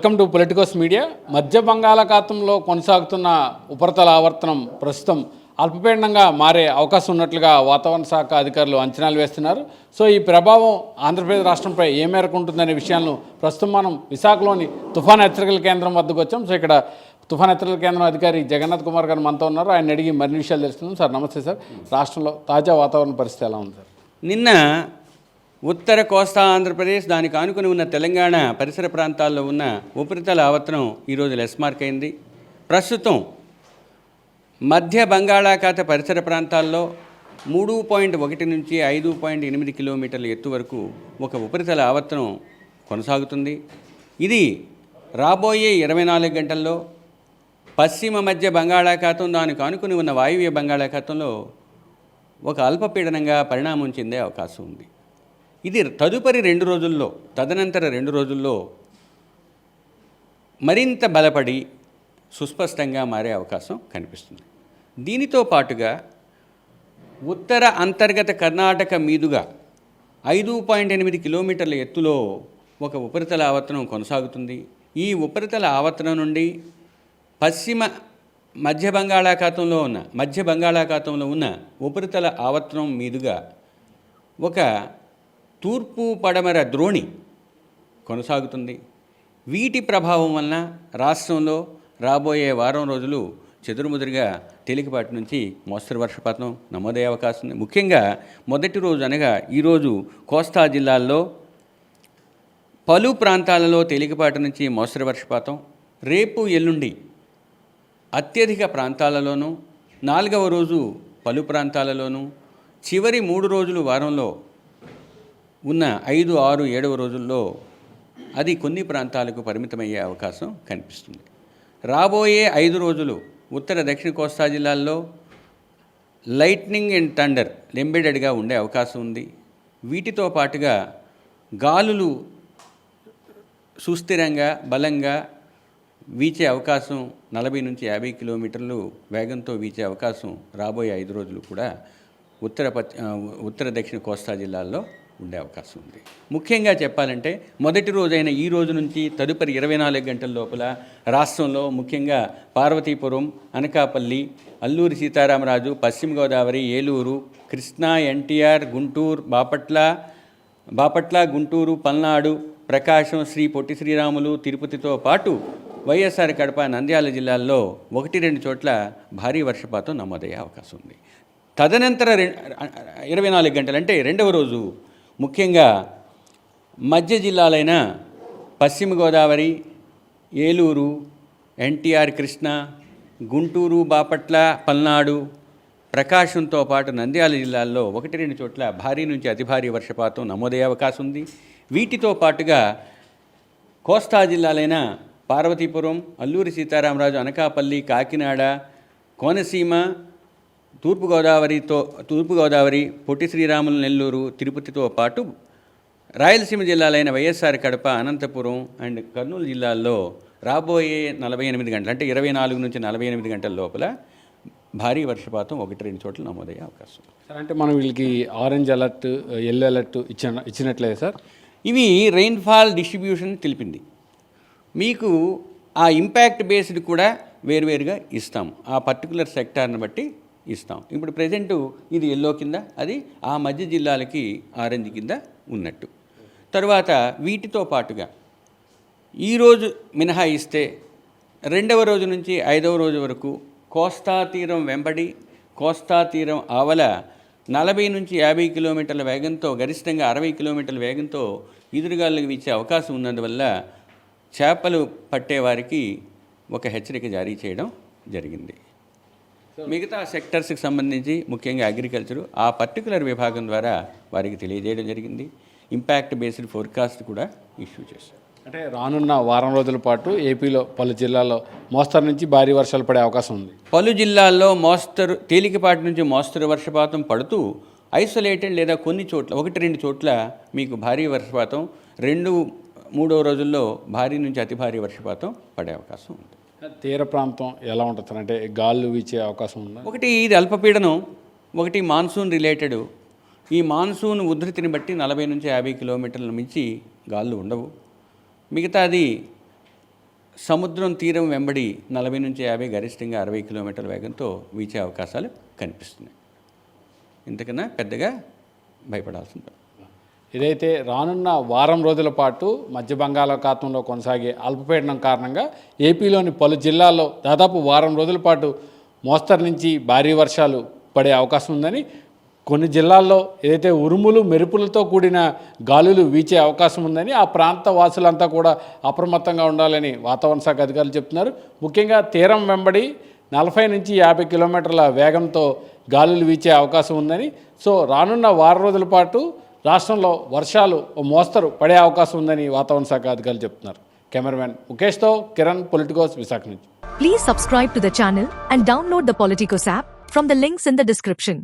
Welcome to Politicos media. మధ్య బంగాళాఖాతంలో కొనసాగుతున్న ఉపరితల ఆవర్తనం ప్రస్తుతం అల్పపీడనంగా మారే అవకాశం ఉన్నట్లుగా వాతావరణ శాఖ అధికారులు అంచనాలు వేస్తున్నారు. సో ఈ ప్రభావం ఆంధ్రప్రదేశ్ రాష్ట్రంపై ఏ మేరకు ఉంటుందనే విషయాలను ప్రస్తుతం మనం విశాఖలోని తుఫాన్ హెచ్చరికల కేంద్రం వద్దకు వచ్చాం. సో ఇక్కడ తుఫాన్ హెచ్చరికల కేంద్రం అధికారి జగన్నాథ్ కుమార్ గారు మనతో ఉన్నారు. ఆయన అడిగి మరిన్ని విషయాలు తెలుస్తున్నాం సార్ నమస్తే సార్. రాష్ట్రంలో తాజా వాతావరణ పరిస్థితి ఎలా ఉంది సార్? నిన్న ఉత్తర కోస్తా ఆంధ్రప్రదేశ్ దానికి ఆనుకుని ఉన్న తెలంగాణ పరిసర ప్రాంతాల్లో ఉన్న ఉపరితల ఆవర్తనం ఈరోజు లెస్ మార్క్ అయింది. ప్రస్తుతం మధ్య బంగాళాఖాత పరిసర ప్రాంతాల్లో మూడు పాయింట్ ఒకటి నుంచి ఐదు పాయింట్ ఎనిమిది కిలోమీటర్ల ఎత్తు వరకు ఒక ఉపరితల ఆవర్తనం కొనసాగుతుంది. ఇది రాబోయే ఇరవై నాలుగు గంటల్లో పశ్చిమ మధ్య బంగాళాఖాతం దానికి ఆనుకుని ఉన్న వాయువ్య బంగాళాఖాతంలో ఒక అల్పపీడనంగా పరిణామం చెందే అవకాశం ఉంది. ఇది తదుపరి రెండు రోజుల్లో తదనంతర రెండు రోజుల్లో మరింత బలపడి సుస్పష్టంగా మారే అవకాశం కనిపిస్తుంది. దీనితో పాటుగా ఉత్తర అంతర్గత కర్ణాటక మీదుగా ఐదు పాయింట్ ఎనిమిది కిలోమీటర్ల ఎత్తులో ఒక ఉపరితల ఆవర్తనం కొనసాగుతుంది. ఈ ఉపరితల ఆవర్తనం నుండి పశ్చిమ మధ్య బంగాళాఖాతంలో ఉన్న మధ్య బంగాళాఖాతంలో ఉన్న ఉపరితల ఆవర్తనం మీదుగా ఒక తూర్పు పడమర ద్రోణి కొనసాగుతుంది. వీటి ప్రభావం వలన రాష్ట్రంలో రాబోయే వారం రోజులు చెదురుముదురుగా తేలికపాటి నుంచి మోస్తరు వర్షపాతం నమోదయ్యే అవకాశం ఉంది. ముఖ్యంగా మొదటి రోజు అనగా ఈరోజు కోస్తా జిల్లాల్లో పలు ప్రాంతాలలో తేలికపాటి నుంచి మోస్తరు వర్షపాతం. రేపు ఎల్లుండి అత్యధిక ప్రాంతాలలోనూ నాలుగవ రోజు పలు ప్రాంతాలలోనూ చివరి మూడు రోజులు వారంలో ఉన్న ఐదు ఆరు ఏడవ రోజుల్లో అది కొన్ని ప్రాంతాలకు పరిమితమయ్యే అవకాశం కనిపిస్తుంది. రాబోయే ఐదు రోజులు ఉత్తర దక్షిణ కోస్తా జిల్లాల్లో లైట్నింగ్ అండ్ థండర్ ఎంబెడెడ్గా ఉండే అవకాశం ఉంది. వీటితో పాటుగా గాలులు సుస్థిరంగా బలంగా వీచే అవకాశం నలభై నుంచి యాభై కిలోమీటర్లు వేగంతో వీచే అవకాశం రాబోయే ఐదు రోజులు కూడా ఉత్తర ఉత్తర దక్షిణ కోస్తా జిల్లాల్లో ఉండే అవకాశం ఉంది. ముఖ్యంగా చెప్పాలంటే మొదటి రోజైన ఈ రోజు నుంచి తదుపరి ఇరవై నాలుగు గంటల లోపల రాష్ట్రంలో ముఖ్యంగా పార్వతీపురం అనకాపల్లి అల్లూరి సీతారామరాజు పశ్చిమ గోదావరి ఏలూరు కృష్ణా ఎన్టీఆర్ గుంటూరు బాపట్ల బాపట్ల గుంటూరు పల్నాడు ప్రకాశం శ్రీ పొట్టి శ్రీరాములు తిరుపతితో పాటు వైఎస్ఆర్ కడప నంద్యాల జిల్లాల్లో ఒకటి రెండు చోట్ల భారీ వర్షపాతం నమోదయ్యే అవకాశం ఉంది. తదనంతర రె- ఇరవై నాలుగు గంటలంటే రెండవ రోజు ముఖ్యంగా మధ్య జిల్లాలైన పశ్చిమ గోదావరి ఏలూరు ఎన్టీఆర్ కృష్ణ గుంటూరు బాపట్ల పల్నాడు ప్రకాశంతో పాటు నంద్యాల జిల్లాల్లో ఒకటి రెండు చోట్ల భారీ నుంచి అతి భారీ వర్షపాతం నమోదయ్యే అవకాశం ఉంది. వీటితో పాటుగా కోస్తా జిల్లాలైన పార్వతీపురం అల్లూరి సీతారామరాజు అనకాపల్లి కాకినాడ కోనసీమ తూర్పుగోదావరితో తూర్పుగోదావరి పొట్టి శ్రీరాములు నెల్లూరు తిరుపతితో పాటు రాయలసీమ జిల్లాలైన వైఎస్ఆర్ కడప అనంతపురం అండ్ కర్నూలు జిల్లాల్లో రాబోయే నలభై ఎనిమిది గంటలు అంటే ఇరవై నాలుగు నుంచి నలభై ఎనిమిది గంటల లోపల భారీ వర్షపాతం ఒకటి రెండు చోట్ల నమోదయ్యే అవకాశం. సార్ అంటే మనం వీళ్ళకి ఆరెంజ్ అలర్ట్ ఎల్లో అలర్ట్ ఇచ్చిన ఇచ్చినట్లేదు సార్? ఇవి రెయిన్ఫాల్ డిస్ట్రిబ్యూషన్ తెలిపింది. మీకు ఆ ఇంపాక్ట్ బేస్డ్ కూడా వేరువేరుగా ఇస్తాం. ఆ పర్టికులర్ సెక్టార్ని బట్టి ఇస్తాం. ఇప్పుడు ప్రజెంటు ఇది ఎల్లో కింద అది ఆ మధ్య జిల్లాలకి ఆరెంజ్ కింద ఉన్నట్టు. తరువాత వీటితో పాటుగా ఈరోజు మినహాయిస్తే రెండవ రోజు నుంచి ఐదవ రోజు వరకు కోస్తా తీరం వెంబడి కోస్తా తీరం ఆవల నలభై నుంచి యాభై కిలోమీటర్ల వేగంతో గరిష్టంగా అరవై కిలోమీటర్ల వేగంతో ఎదురుగాలకు వీచే అవకాశం ఉన్నందువల్ల చేపలు పట్టేవారికి ఒక హెచ్చరిక జారీ చేయడం జరిగింది. మిగతా సెక్టర్స్కి సంబంధించి ముఖ్యంగా అగ్రికల్చరు ఆ పర్టికులర్ విభాగం ద్వారా వారికి తెలియజేయడం జరిగింది. ఇంపాక్ట్ బేస్డ్ ఫోర్కాస్ట్ కూడా ఇష్యూ చేశారు. అంటే రానున్న వారం రోజుల పాటు ఏపీలో పలు జిల్లాల్లో మోస్తరు నుంచి భారీ వర్షాలు పడే అవకాశం ఉంది. పలు జిల్లాల్లో మోస్తరు తేలికపాటి నుంచి మోస్తరు వర్షపాతం పడుతూ ఐసోలేటెడ్ లేదా కొన్ని చోట్ల ఒకటి రెండు చోట్ల మీకు భారీ వర్షపాతం రెండు మూడో రోజుల్లో భారీ నుంచి అతి భారీ వర్షపాతం పడే అవకాశం ఉంది. తీర ప్రాంతం ఎలా ఉంటుంది అంటే గాళ్ళు వీచే అవకాశం ఉందా? ఒకటి ఇది అల్పపీడనం ఒకటి మాన్సూన్ రిలేటెడ్. ఈ మాన్సూన్ ఉధృతిని బట్టి నలభై నుంచి యాభై కిలోమీటర్ల మించి గాళ్ళు ఉండవు. మిగతా అది సముద్రం తీరం వెంబడి నలభై నుంచి యాభై గరిష్టంగా అరవై కిలోమీటర్ల వేగంతో వీచే అవకాశాలు కనిపిస్తున్నాయి. ఇంతకన్నా పెద్దగా భయపడాల్సి ఉంటుంది ఇదైతే రానున్న వారం రోజుల పాటు మధ్య బంగాళాఖాతంలో కొనసాగే అల్పపీడనం కారణంగా ఏపీలోని పలు జిల్లాల్లో దాదాపు వారం రోజుల పాటు మోస్తరు నుంచి భారీ వర్షాలు పడే అవకాశం ఉందని కొన్ని జిల్లాల్లో ఏదైతే ఉరుములు మెరుపులతో కూడిన గాలులు వీచే అవకాశం ఉందని ఆ ప్రాంత వాసులంతా కూడా అప్రమత్తంగా ఉండాలని వాతావరణ శాఖ అధికారులు చెప్తున్నారు. ముఖ్యంగా తీరం వెంబడి నలభై నుంచి యాభై కిలోమీటర్ల వేగంతో గాలులు వీచే అవకాశం ఉందని. సో రానున్న వారం రోజుల పాటు రాష్ట్రంలో వర్షాలు ఓ మోస్తరు పడే అవకాశం ఉందని వాతావరణ శాఖ అధికారులు చెప్తున్నారు. కెమెరామెన్ ముఖేష్తో కిరణ్ పొలిటికోస్ విశాఖ నుంచి. Please subscribe to the channel and download the Politikos app from the links in the description